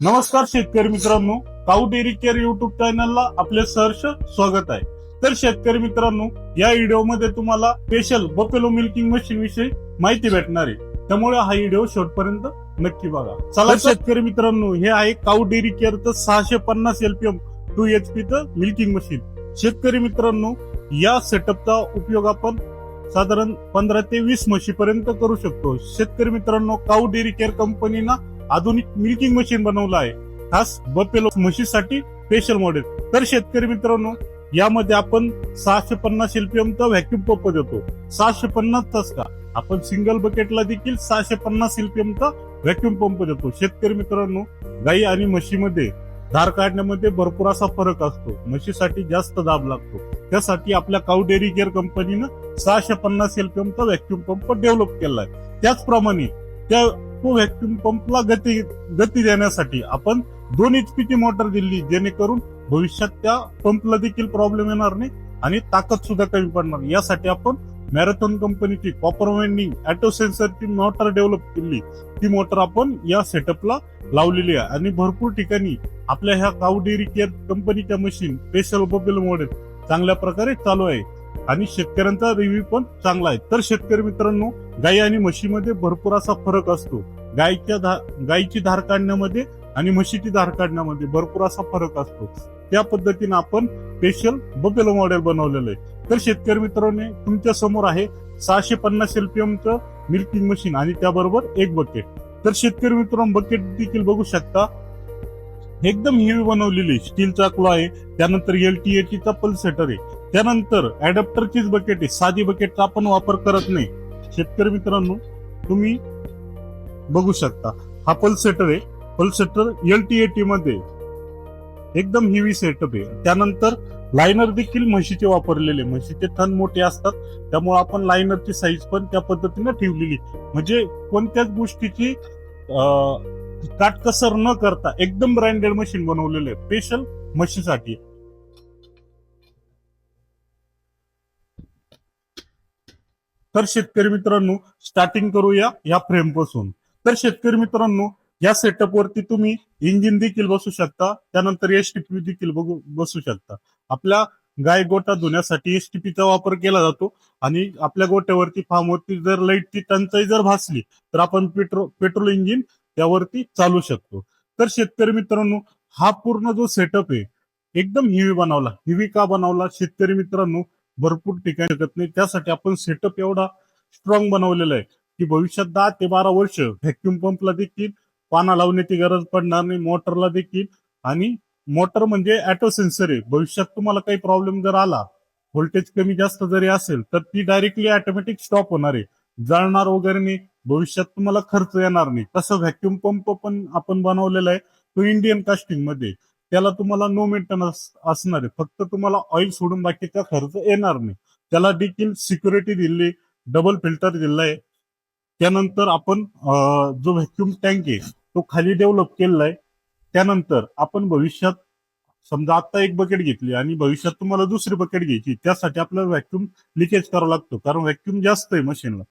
नमस्कार शेतकरी मित्रांनो काऊ डेअरी केअर युट्यूब चॅनलला आपले सहर्ष स्वागत आहे. तर शेतकरी मित्रांनो या व्हिडिओमध्ये तुम्हाला स्पेशल बफेलो मिल्किंग मशीन विषयी माहिती भेटणार आहे. त्यामुळे हा व्हिडिओ शेवटपर्यंत नक्की बघा. चला शेतकरी मित्रांनो हे आहे काऊ डेअरी केअरचं सहाशे पन्नास एलपीएम टू एच च मिल्किंग मशीन शेतकरी मित्रांनो या सेटअपचा उपयोग आपण साधारण पंधरा ते वीस म्हशीपर्यंत करू शकतो. शेतकरी मित्रांनो काऊ डेअरी केअर कंपनीनं आधुनिक मिल्किंग मशीन बनवलं आहे. खास बपेलो म्हशीसाठी स्पेशल मॉडेल तर शेतकरी मित्रांनो यामध्ये आपण सहाशे पन्नास एलपीएमचा व्हॅक्युम पंप देतो. सहाशे पन्नास तास का? आपण सिंगल बकेटला देखील सहाशे पन्नास एलपीएमचा व्हॅक्युम पंप देतो. शेतकरी मित्रांनो गाई आणि म्हशीमध्ये धार काढण्यामध्ये भरपूर असा फरक असतो. म्हशीसाठी जास्त दाब लागतो. त्यासाठी आपल्या काऊ डेअरी केअर कंपनीनं सहाशे पन्नास एलपीएमचा व्हॅक्युम पंप डेव्हलप केला आहे त्याचप्रमाणे त्या तो व्हॅक्युम पंपला गती गती देण्यासाठी आपण दोन एचपीची मोटर दिली जेणेकरून भविष्यात त्या पंपला देखील प्रॉब्लेम येणार नाही आणि ताकद सुद्धा कमी पडणार. यासाठी आपण मॅरेथॉन कंपनीची कॉपर वाइंडिंग ॲटो सेन्सरची मोटर डेव्हलप केली. ती मोटर आपण या सेटअपला लावलेली आहे. आणि भरपूर ठिकाणी आपल्या ह्या काऊ डेअरी केअर कंपनीच्या मशीन स्पेशल बबेल मॉडेल चांगल्या प्रकारे चालू आहे. आणि शेतकऱ्यांचा रिव्ह्यू पण चांगला आहे. तर शेतकरी मित्रांनो गाई आणि म्हशीमध्ये भरपूर असा फरक असतो. गाईच्या धा- गायीची धार काढण्यामध्ये आणि म्हशीची धार काढण्यामध्ये भरपूर असा फरक असतो. त्या पद्धतीने आपण स्पेशल बबेल मॉडेल बनवलेलं आहे. तर शेतकरी मित्रांनो तुमच्यासमोर आहे सहाशे पन्नास एलपीएमचं मिल्किंग मशीन आणि त्याबरोबर एक बकेट तर शेतकरी मित्रांनो बकेट देखील बघू शकता. एकदम हेवी बनवलेली स्टीलचा क्लो आहे. त्यानंतर एल टी एटीचा पल सेटर आहे. त्यानंतर अडॅप्टरचीच बकेट आहे. साधी बकेटचा आपण वापर करत नाही. शेतकरी मित्रांनो तुम्ही बघू शकता. हा पल्सेटर आहे. पल्सेटर एल टी एटी मध्ये एकदम हेवी सेटअप आहे. त्यानंतर लायनर देखील म्हशीचे वापरलेले. म्हशीचे थन मोठे असतात. त्यामुळे आपण लायनरची साईज पण त्या पद्धतीने ठेवलेली म्हणजे कोणत्याच गोष्टीची काटकसर न करता एकदम ब्रँडेड मशीन बनवलेलं आहे. स्पेशल म्हशीसाठी. तर शेतकरी मित्रांनो स्टार्टिंग करूया या फ्रेमपासून. तर शेतकरी मित्रांनो या सेटअप वरती तुम्ही इंजिन देखील बसू शकता त्यानंतर एसटीपी देखील बसू शकता. आपल्या गाय गोटा धुण्यासाठी एसटीपीचा वापर केला जातो आणि आपल्या गोट्यावरती फार्मवरती जर लाईटची टंचाई जर भासली तर आपण पेट्रोल पेट्रोल इंजिन त्यावरती चालू शकतो. तर शेतकरी मित्रांनो हा पूर्ण जो सेटअप आहे एकदम हिवी बनवला हिवी का बनवला शेतकरी मित्रांनो भरपूर ठिकाणी शकत नाही. त्यासाठी आपण सेटअप एवढा स्ट्रॉंग बनवलेला आहे की भविष्यात दहा ते बारा वर्ष व्हॅक्युम पंपला देखील पाना लावण्याची गरज पडणार नाही मोटरला देखील. आणि मोटर म्हणजे ऍटो सेन्सर आहे. भविष्यात तुम्हाला काही प्रॉब्लेम जर आला व्होल्टेज कमी जास्त जरी असेल तर ती डायरेक्टली ऑटोमॅटिक स्टॉप होणार आहे. जळणार वगैरे नाही. भविष्यात तुम्हाला खर्च येणार नाही. तसं व्हॅक्युम पंप पण आपण बनवलेला आहे. तो इंडियन कास्टिंगमध्ये. त्याला तुम्हाला नो मेंटेनन्स असणार आहे. फक्त तुम्हाला ऑइल सोडून बाकीचा खर्च येणार नाही. त्याला देखील सिक्युरिटी दिली डबल फिल्टर दिलाय. त्यानंतर आपण जो व्हॅक्युम टँक आहे तो खाली डेव्हलप केलेला आहे त्यानंतर आपण भविष्यात समजा आता एक बकेट घेतली आणि भविष्यात तुम्हाला दुसरी बकेट घ्यायची त्यासाठी आपल्याला व्हॅक्युम लिकेज करावा लागतो. कारण व्हॅक्युम जास्त आहे मशीनला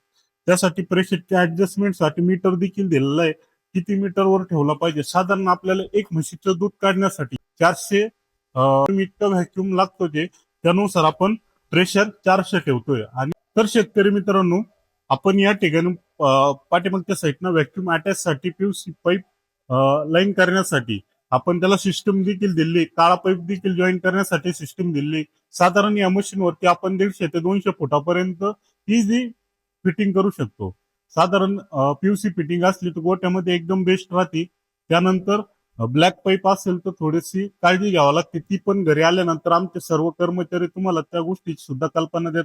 त्यासाठी प्रेशरच्या ऍडजस्टमेंटसाठी मीटर देखील दिलेलं आहे. किती मीटरवर ठेवला पाहिजे? साधारण आपल्याला एक म्हशीचं दूध काढण्यासाठी चारशे मीटर व्हॅक्युम लागतो ते. त्यानुसार आपण प्रेशर चारशे ठेवतोय. आणि तर शेतकरी मित्रांनो आपण या ठिकाणी पाठीमागच्या साईडनं व्हॅक्युम अटॅच साठी पीयूसी पाईप लाईन करण्यासाठी आपण त्याला सिस्टम देखील दिली. काळा पाईप देखील जॉईन करण्यासाठी सिस्टम दिली. साधारण या मशीनवरती आपण दीडशे ते दोनशे फुटापर्यंत इझी फिटिंग करू शकतो. साधारण पीयूसी फिटिंग असली तर गोट्यामध्ये एकदम बेस्ट राहते. त्यानंतर ब्लॅक पाईप असेल तर थोडीशी काळजी घ्यावी लागते. ती पण घरी आल्यानंतर आमचे सर्व कर्मचारी तुम्हाला त्या गोष्टीची सुद्धा कल्पना देतात.